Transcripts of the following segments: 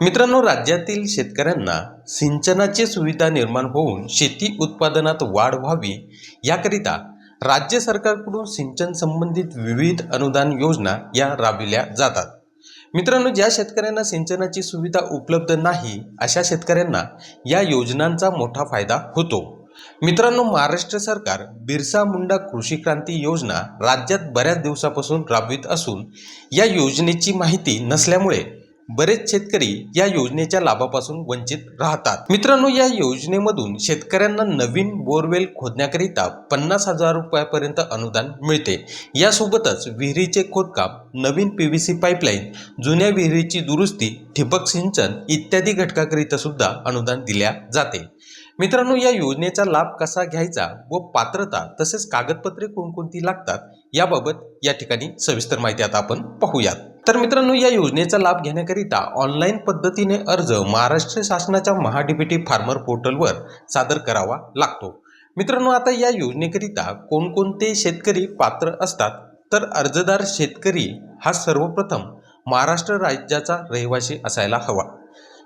मित्रांनो राज्यातील शेतकऱ्यांना सिंचनाची सुविधा निर्माण होऊन शेती उत्पादनात वाढ व्हावी याकरिता राज्य सरकारकडून सिंचन संबंधित विविध अनुदान योजना या राबविल्या जातात. मित्रांनो ज्या शेतकऱ्यांना सिंचनाची सुविधा उपलब्ध नाही अशा शेतकऱ्यांना या योजनांचा मोठा फायदा होतो. मित्रांनो महाराष्ट्र सरकार बिरसा मुंडा कृषी क्रांती योजना राज्यात बऱ्याच दिवसापासून राबवित असून या योजनेची माहिती नसल्यामुळे बरेच शेतकरी या योजनेच्या लाभापासून वंचित राहतात. मित्रांनो या योजनेमधून शेतकऱ्यांना नवीन बोरवेल खोदण्याकरिता पन्नास हजार रुपयापर्यंत अनुदान मिळते. यासोबतच विहिरीचे खोदकाम नवीन पी व्ही सी पाईपलाईन जुन्या विहिरीची दुरुस्ती ठिबक सिंचन इत्यादी घटकाकरिता सुद्धा अनुदान दिल्या जाते. मित्रांनो या योजनेचा लाभ कसा घ्यायचा व पात्रता तसेच कागदपत्रे कोणकोणती लागतात याबाबत या ठिकाणी सविस्तर माहिती आता आपण पाहूयात. तर मित्रांनो या योजनेचा लाभ घेण्याकरिता ऑनलाईन पद्धतीने अर्ज महाराष्ट्र शासनाच्या महाडीबीटी फार्मर पोर्टलवर सादर करावा लागतो. मित्रांनो आता या योजनेकरिता कोणकोणते शेतकरी पात्र असतात? तर अर्जदार शेतकरी हा सर्वप्रथम महाराष्ट्र राज्याचा रहिवासी असायला हवा.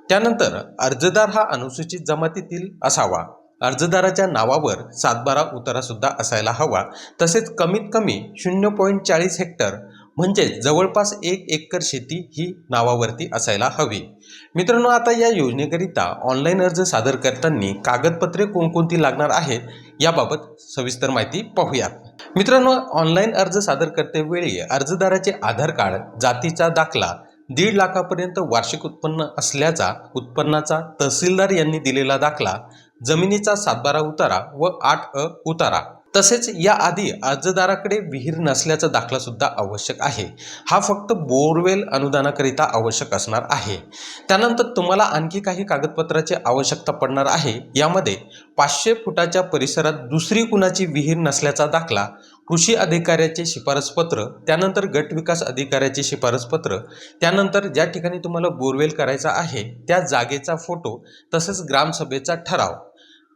त्यानंतर अर्जदार हा अनुसूचित जमातीतील असावा. अर्जदाराच्या नावावर सातबारा उतारासुद्धा असायला हवा. तसेच कमीत कमी शून्य पॉईंट चाळीस हेक्टर म्हणजे जवळपास एक एकर शेती ही नावावरती असायला हवी. मित्रांनो आता या योजनेकरिता ऑनलाईन अर्ज सादर करताना कागदपत्रे कोणकोणती लागणार आहेत याबाबत सविस्तर माहिती पाहूयात. मित्रांनो ऑनलाईन अर्ज सादर करतेवेळी अर्जदाराचे आधार कार्ड जातीचा दाखला दीड लाखापर्यंत वार्षिक उत्पन्न असल्याचा उत्पन्नाचा तहसीलदार यांनी दिलेला दाखला जमिनीचा सातबारा उतारा व आठ अ उतारा तसेच याआधी अर्जदाराकडे विहीर नसल्याचा दाखला सुद्धा आवश्यक आहे. हा फक्त बोरवेल अनुदानाकरिता आवश्यक असणार आहे. त्यानंतर तुम्हाला आणखी काही कागदपत्राची आवश्यकता पडणार आहे. यामध्ये पाचशे फुटाच्या परिसरात दुसरी कुणाची विहीर नसल्याचा दाखला कृषी अधिकाऱ्याचे शिफारसपत्र त्यानंतर गट विकास अधिकाऱ्याचे शिफारसपत्र त्यानंतर ज्या ठिकाणी तुम्हाला बोरवेल करायचा आहे त्या जागेचा फोटो तसेच ग्रामसभेचा ठराव.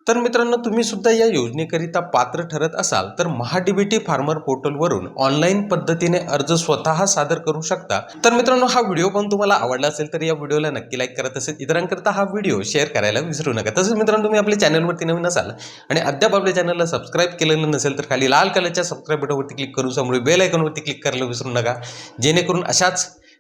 तर मित्रांनो तुम्ही सुद्धा या योजनेकरिता पात्र ठरत असाल तर महाडीबीटी फार्मर पोर्टलवरून ऑनलाईन पद्धतीने अर्ज स्वतः सादर करू शकता. तर मित्रांनो हा व्हिडिओ पण तुम्हाला आवडला असेल तर या व्हिडिओला नक्की लाईक करत असेल. इतरांकरता हा व्हिडिओ शेअर करायला विसरू नका. तसेच मित्रांनो तुम्ही आपल्या चॅनलवरती नवीन असाल आणि अद्याप आपल्या चॅनलला सबस्क्राईब केलेलं नसेल तर खाली लाल कलरच्या सबस्क्राईब बटनवरती क्लिक करून समोर बेल आयकॉनवरती क्लिक करायला विसरू नका. जेणेकरून अशाच